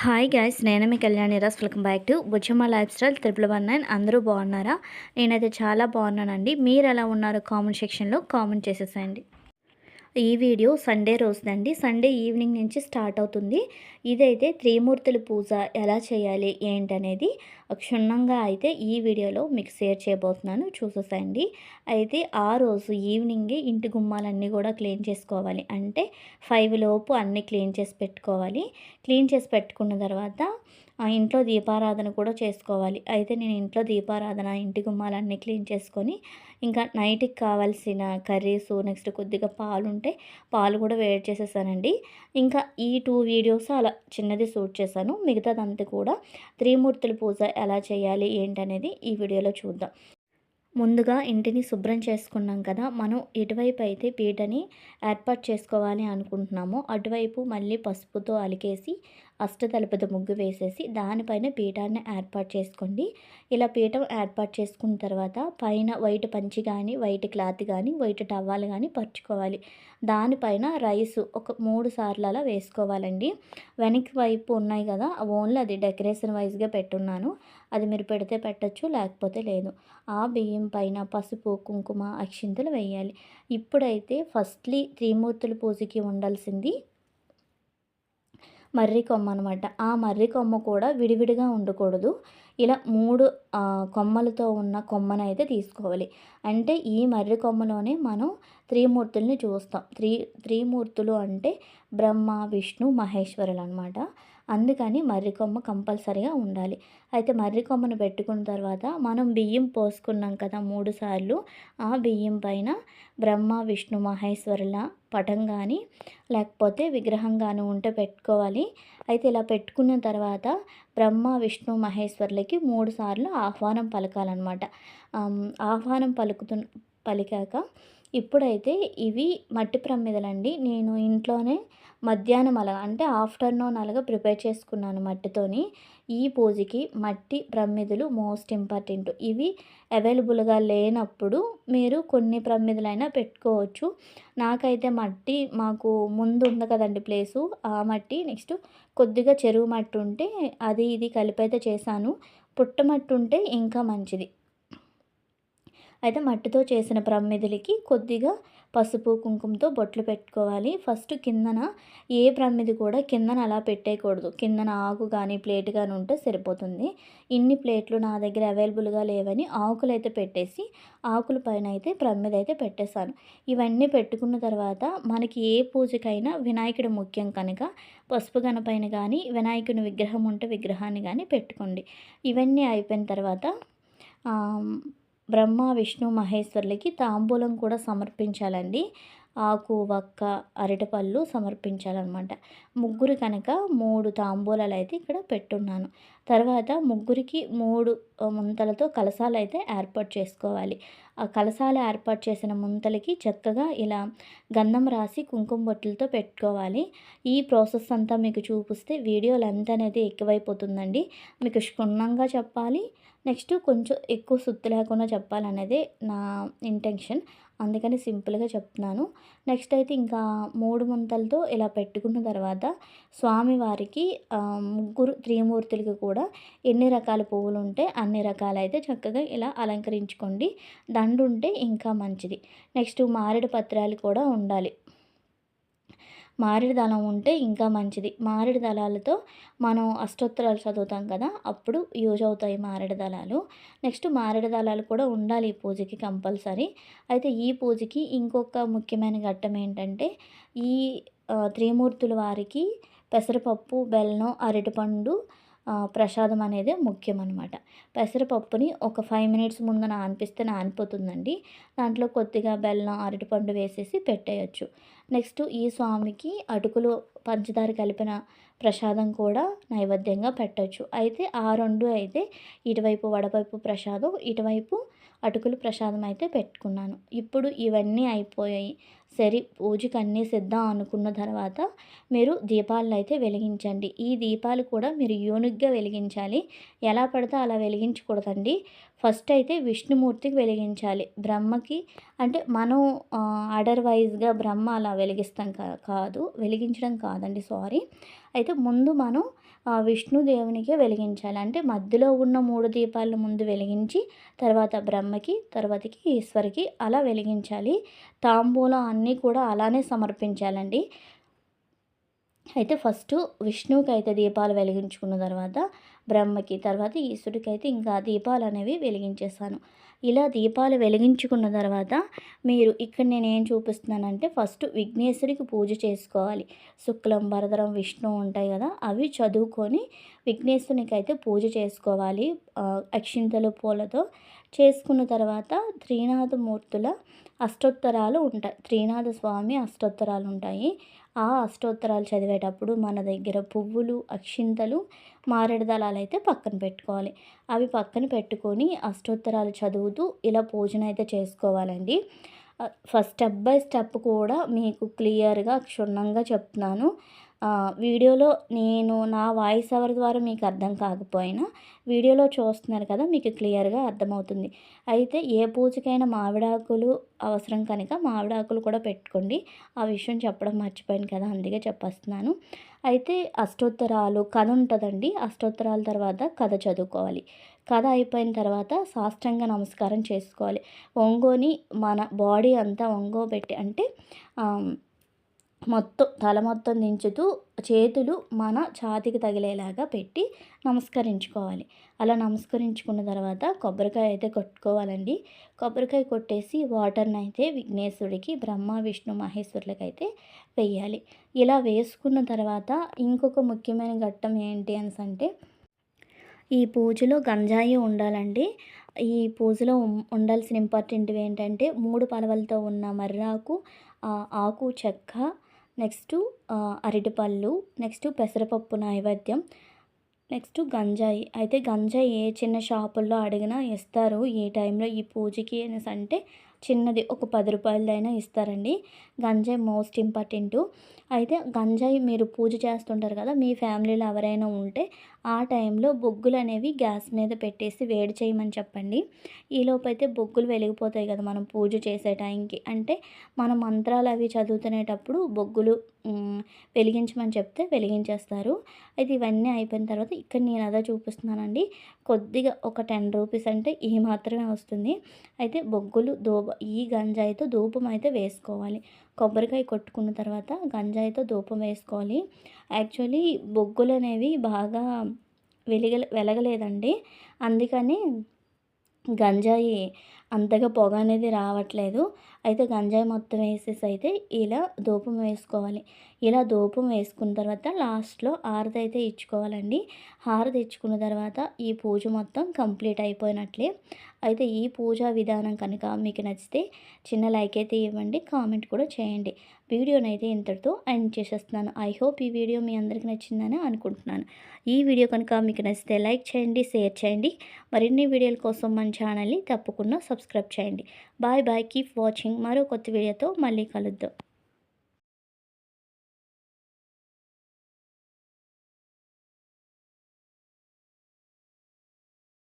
Hi guys నేను మీ Kalyani Ras welcome back to Buchamma life style triple one nine అందరూ బాగున్నారా? నేనైతే చాలా బాగున్నానండి. మీరు ఎలా ఉన్నారో కామెంట్ సెక్షన్లో కామెంట్ చేసేసేయండి. ఈ వీడియో సండే రోజుదండి సండే ఈవినింగ్ నుంచి స్టార్ట్ అవుతుంది. ఇదైతే త్రిమూర్తుల పూజ ఎలా చేయాలి ఏంటనేది క్షుణ్ణంగా అయితే ఈ వీడియోలో మీకు షేర్ చేయబోతున్నాను. చూసేసండి అయితే ఆ రోజు ఈవినింగే ఇంటి గుమ్మాలన్నీ కూడా క్లీన్ చేసుకోవాలి. అంటే ఫైవ్ లోపు అన్నీ క్లీన్ చేసి పెట్టుకోవాలి. క్లీన్ చేసి పెట్టుకున్న తర్వాత ఇంట్లో దీపారాధన కూడా చేసుకోవాలి. అయితే నేను ఇంట్లో దీపారాధన ఇంటి గుమ్మాలన్నీ క్లీన్ చేసుకొని ఇంకా నైట్కి కావాల్సిన కర్రీస్ నెక్స్ట్ కొద్దిగా పాలు ఉంటే పాలు కూడా వేడి చేసేసానండి. ఇంకా ఈ టూ వీడియోస్ అలా చిన్నది షూట్ చేశాను. మిగతాదంతా కూడా త్రిమూర్తుల పూజ ఎలా చేయాలి ఏంటనేది ఈ వీడియోలో చూద్దాం. ముందుగా ఇంటిని శుభ్రం చేసుకున్నాం కదా మనం ఎటువైపు అయితే పీటని ఏర్పాటు చేసుకోవాలి అనుకుంటున్నామో. అటువైపు మళ్ళీ పసుపుతో అలికేసి అష్టతలపద ముగ్గు వేసేసి దానిపైన పీఠాన్ని ఏర్పాటు చేసుకోండి. ఇలా పీఠం ఏర్పాటు చేసుకున్న తర్వాత పైన వైట్ పంచి కానీ వైట్ క్లాత్ కానీ వైట్ టవ్వాలు కానీ పరుచుకోవాలి. దానిపైన రైస్ ఒక మూడు సార్లు అలా వేసుకోవాలండి. వెనక్కి వైపు ఉన్నాయి కదా ఓన్లీ అది డెకరేషన్ వైజ్గా పెట్టున్నాను. అది మీరు పెడితే పెట్టచ్చు లేకపోతే లేదు. ఆ బియ్యం పైన పసుపు కుంకుమ అక్షింతలు వేయాలి. ఇప్పుడైతే ఫస్ట్లీ త్రిమూర్తుల పూజకి ఉండాల్సింది మర్రి కొమ్మ అనమాట ఆ మర్రి కొమ్మ కూడా విడివిడిగా ఉండకూడదు. ఇలా మూడు కొమ్మలతో ఉన్న కొమ్మను అయితే తీసుకోవాలి. అంటే ఈ మర్రి కొమ్మలోనే మనం త్రిమూర్తుల్ని చూస్తాం. త్రీ త్రిమూర్తులు అంటే బ్రహ్మ విష్ణు మహేశ్వరులు అనమాట అందుకని మర్రి కొమ్మ కంపల్సరిగా ఉండాలి. అయితే మర్రి కొమ్మను పెట్టుకున్న తర్వాత మనం బియ్యం పోసుకున్నాం కదా మూడు సార్లు ఆ బియ్యం పైన బ్రహ్మ విష్ణు మహేశ్వరుల పటం కానీ లేకపోతే విగ్రహం కానీ ఉంటే పెట్టుకోవాలి. అయితే ఇలా పెట్టుకున్న తర్వాత బ్రహ్మ విష్ణు మహేశ్వరులకి మూడు సార్లు ఆహ్వానం పలకాలన్నమాట. ఆహ్వానం పలుకుతు పలికాక ఇప్పుడైతే ఇవి మట్టి ప్రమిదలండి. నేను ఇంట్లోనే మధ్యాహ్నం అలాగా అంటే ఆఫ్టర్నూన్ అలాగా ప్రిపేర్ చేసుకున్నాను మట్టితోని. ఈ పూజకి మట్టి ప్రమిదలు మోస్ట్ ఇంపార్టెంట్. ఇవి అవైలబుల్గా లేనప్పుడు మీరు కొన్ని ప్రమిదలైనా పెట్టుకోవచ్చు. నాకైతే మట్టి మాకు ముందు ఉంది కదండి ప్లేసు. ఆ మట్టి నెక్స్ట్ కొద్దిగా చెరువు మట్టి ఉంటే అది ఇది కలిపైతే చేశాను. పుట్టమట్టు ఉంటే ఇంకా మంచిది. అయితే మట్టితో చేసిన ప్రమిదలకి కొద్దిగా పసుపు కుంకుమతో బొట్లు పెట్టుకోవాలి. ఫస్ట్ కిందన ఏ ప్రమిది కూడా కిందన అలా పెట్టేయకూడదు. కిందన ఆకు కానీ ప్లేట్ కానీ ఉంటే సరిపోతుంది. ఇన్ని ప్లేట్లు నా దగ్గర అవైలబుల్గా లేవని ఆకులు అయితే పెట్టేసి ఆకుల పైన అయితే ప్రమిది అయితే పెట్టేశాను. ఇవన్నీ పెట్టుకున్న తర్వాత మనకి ఏ పూజకైనా వినాయకుడు ముఖ్యం కనుక పసుపు గనపైన కానీ వినాయకుని విగ్రహం ఉంటే విగ్రహాన్ని కానీ పెట్టుకోండి. ఇవన్నీ అయిపోయిన తర్వాత బ్రహ్మ విష్ణు మహేశ్వరులకి తాంబూలం కూడా సమర్పించాలండి. ఆకు వక్క అరటిపళ్ళు సమర్పించాలన్నమాట. ముగ్గురు కనుక మూడు తాంబూలాలు అయితే ఇక్కడ పెట్టున్నాను. తర్వాత ముగ్గురికి మూడు ముంతలతో కలసాలు అయితే ఏర్పాటు చేసుకోవాలి. ఆ కలసాలు ఏర్పాటు చేసిన ముంతలకి చక్కగా ఇలా గంధం రాసి కుంకుమ బొట్టులతో పెట్టుకోవాలి. ఈ ప్రాసెస్ అంతా మీకు చూపిస్తే వీడియో లెంత్ అనేది ఎక్కువైపోతుందండి. మీకు క్షుణ్ణంగా చెప్పాలి. నెక్స్ట్ కొంచెం ఎక్కువ సుత్తు లేకుండా చెప్పాలనేది నా ఇంటెన్షన్. అందుకని సింపుల్గా చెప్తున్నాను. నెక్స్ట్ అయితే ఇంకా మూడు ముంతలతో ఇలా పెట్టుకున్న తర్వాత స్వామివారికి ముగ్గురు త్రిమూర్తులకి కూడా ఎన్ని రకాల పువ్వులు ఉంటే అన్ని రకాలైతే చక్కగా ఇలా అలంకరించుకోండి. దండు ఉంటే ఇంకా మంచిది. నెక్స్ట్ మారేడు పత్రాలు కూడా ఉండాలి. మారేడు దళం ఉంటే ఇంకా మంచిది. మారేడు దళాలతో మనం అష్టోత్తరాలు చదువుతాం కదా అప్పుడు యూజ్ అవుతాయి మారేడు దళాలు నెక్స్ట్ మారేడు దళాలు కూడా ఉండాలి ఈ పూజకి కంపల్సరీ. అయితే ఈ పూజకి ఇంకొక ముఖ్యమైన ఘట్టం ఏంటంటే ఈ త్రిమూర్తుల వారికి పెసరపప్పు బెల్లం అరటిపండు ప్రసాదం అనేది ముఖ్యం అనమాట పెసరపప్పుని ఒక ఫైవ్ మినిట్స్ ముందు నానిపిస్తే నానిపోతుందండి. దాంట్లో కొద్దిగా బెల్లం అరటిపండు వేసేసి పెట్టేయచ్చు. నెక్స్ట్ ఈ స్వామికి అటుకులు పంచదార కలిపిన ప్రసాదం కూడా నైవేద్యంగా పెట్టచ్చు. అయితే ఆ రెండు అయితే ఇటువైపు వడపైపు ప్రసాదం ఇటువైపు అటుకులు ప్రసాదం అయితే పెట్టుకున్నాను. ఇప్పుడు ఇవన్నీ అయిపోయాయి. సరే పూజకి అన్నీ సిద్ధం అనుకున్న తర్వాత మీరు దీపాలను అయితే వెలిగించండి. ఈ దీపాలు కూడా మీరు యూనిక్గా వెలిగించాలి. ఎలా పడితే అలా వెలిగించకూడదండి. ఫస్ట్ అయితే విష్ణుమూర్తికి వెలిగించాలి. బ్రహ్మకి అంటే మనం ఆర్డర్ వైజ్గా బ్రహ్మ అలా వెలిగిస్తాం కాదు. వెలిగించడం కాదు. కాదండి సారీ. అయితే ముందు మనం విష్ణుదేవునికే వెలిగించాలి. అంటే మధ్యలో ఉన్న మూడు దీపాలను ముందు వెలిగించి తర్వాత బ్రహ్మకి తర్వాతకి ఈశ్వరికి అలా వెలిగించాలి. తాంబూలం అన్నీ కూడా అలానే సమర్పించాలండి. అయితే ఫస్ట్ విష్ణువుకి అయితే దీపాలు వెలిగించుకున్న తర్వాత బ్రహ్మకి తర్వాత ఈశ్వరుడికి అయితే ఇంకా దీపాలు అనేవి వెలిగించేస్తాను. ఇలా దీపాలు వెలిగించుకున్న తర్వాత మీరు ఇక్కడ నేను ఏం చూపిస్తున్నానంటే ఫస్ట్ విఘ్నేశ్వరికి పూజ చేసుకోవాలి. శుక్లం భరదరం విష్ణు ఉంటాయి కదా అవి చదువుకొని విఘ్నేశ్వరునికి అయితే పూజ చేసుకోవాలి. అక్షింతలు పూలతో చేసుకున్న తర్వాత త్రీనాథమూర్తుల అష్టోత్తరాలు ఉంటాయి. త్రీనాథ స్వామి అష్టోత్తరాలు ఉంటాయి. ఆ అష్టోత్తరాలు చదివేటప్పుడు మన దగ్గర పువ్వులు అక్షింతలు మారేడు దళాలు అయితే పక్కన పెట్టుకోవాలి. అవి పక్కన పెట్టుకొని అష్టోత్తరాలు చదువుతూ ఇలా పూజన అయితే చేసుకోవాలండి. ఫస్ట్ స్టెప్ బై స్టెప్ కూడా మీకు క్లియర్గా క్షుణ్ణంగా చెప్తున్నాను. వీడియోలో నేను నా వాయిస్ ఓవర్ ద్వారా మీకు అర్థం కాకపోయినా వీడియోలో చూస్తున్నారు కదా మీకు క్లియర్గా అర్థమవుతుంది. అయితే ఏ పూజకైనా మామిడాకులు అవసరం కనుక మామిడాకులు కూడా పెట్టుకోండి. ఆ విషయం చెప్పడం మర్చిపోయాను కదా అందుకే చెప్పేస్తున్నాను. అయితే అష్టోత్తరాలు కథ ఉంటుందండి. అష్టోత్తరాల తర్వాత కథ చదువుకోవాలి. కథ అయిపోయిన తర్వాత సాష్టంగ నమస్కారం చేసుకోవాలి. ఒంగోని మన బాడీ అంతా ఒంగోబెట్టి అంటే మొత్తం తల మొత్తం దించుతూ చేతులు మన ఛాతికి తగిలేలాగా పెట్టి నమస్కరించుకోవాలి. అలా నమస్కరించుకున్న తర్వాత కొబ్బరికాయ అయితే కొట్టుకోవాలండి. కొబ్బరికాయ కొట్టేసి వాటర్ని అయితే విఘ్నేశ్వరుడికి బ్రహ్మ విష్ణు మహేశ్వరులకు అయితే వేయాలి ఇలా వేసుకున్న తర్వాత ఇంకొక ముఖ్యమైన ఘట్టం ఏంటి అని అంటే ఈ పూజలో గంజాయి ఉండాలండి. ఈ పూజలో ఉండాల్సిన ఇంపార్టెంట్ ఏంటంటే మూడు పలవలతో ఉన్న మర్రాకు ఆకు చెక్క నెక్స్ట్ అరటిపళ్ళు నెక్స్ట్ పెసరపప్పు నైవేద్యం నెక్స్ట్ గంజాయి. అయితే గంజాయి ఏ చిన్న షాపుల్లో అడిగినా ఇస్తారు ఈ టైంలో ఈ పూజకి అనేసి అంటే చిన్నది ఒక పది రూపాయలదైనా ఇస్తారండి. గంజాయి మోస్ట్ ఇంపార్టెంట్. అయితే గంజాయి మీరు పూజ చేస్తుంటారు కదా మీ ఫ్యామిలీలో ఎవరైనా ఉంటే ఆ టైంలో బొగ్గులు అనేవి గ్యాస్ మీద పెట్టేసి వేడి చేయమని చెప్పండి. ఈలోపు అయితే బొగ్గులు వెలిగిపోతాయి కదా మనం పూజ చేసే టైంకి. అంటే మన మంత్రాలు అవి చదువుతునేటప్పుడు బొగ్గులు వెలిగించమని చెప్తే వెలిగించేస్తారు. అయితే ఇవన్నీ అయిపోయిన తర్వాత ఇక్కడ నేను అదే చూపిస్తున్నానండి. కొద్దిగా ఒక టెన్ రూపీస్ అంటే ఈ మాత్రమే వస్తుంది. అయితే బొగ్గులు దోబ ఈ గంజాయితో ధూపం అయితే వేసుకోవాలి. కొబ్బరికాయ కొట్టుకున్న తర్వాత గంజాయితో ధూపం వేసుకోవాలి. యాక్చువల్లీ బొగ్గులు అనేవి బాగా వెలిగ వెలగలేదండి. అందుకని గంజాయి అంతగా పొగ అనేది రావట్లేదు. అయితే గంజాయి మొత్తం వేసేసి అయితే ఇలా దూపం వేసుకోవాలి. ఇలా దూపం వేసుకున్న తర్వాత లాస్ట్లో హారతి అయితే ఇచ్చుకోవాలండి. హారతి ఇచ్చుకున్న తర్వాత ఈ పూజ మొత్తం కంప్లీట్ అయిపోయినట్లే. అయితే ఈ పూజా విధానం కనుక మీకు నచ్చితే చిన్న లైక్ అయితే ఇవ్వండి కామెంట్ కూడా చేయండి. వీడియోనైతే అయితే ఇంతటితో ఎండ్ చేసేస్తున్నాను. ఐ హోప్ ఈ వీడియో మీ అందరికి నచ్చిందని అనుకుంటున్నాను. ఈ వీడియో కనుక మీకు నచ్చితే లైక్ చేయండి షేర్ చేయండి. మరిన్ని వీడియోల కోసం మన ఛానల్ని తప్పకుండా సబ్స్క్రైబ్ చేయండి. Bye bye keep watching. మరో కొత్త వీడియోతో మళ్ళీ కలుద్దాం.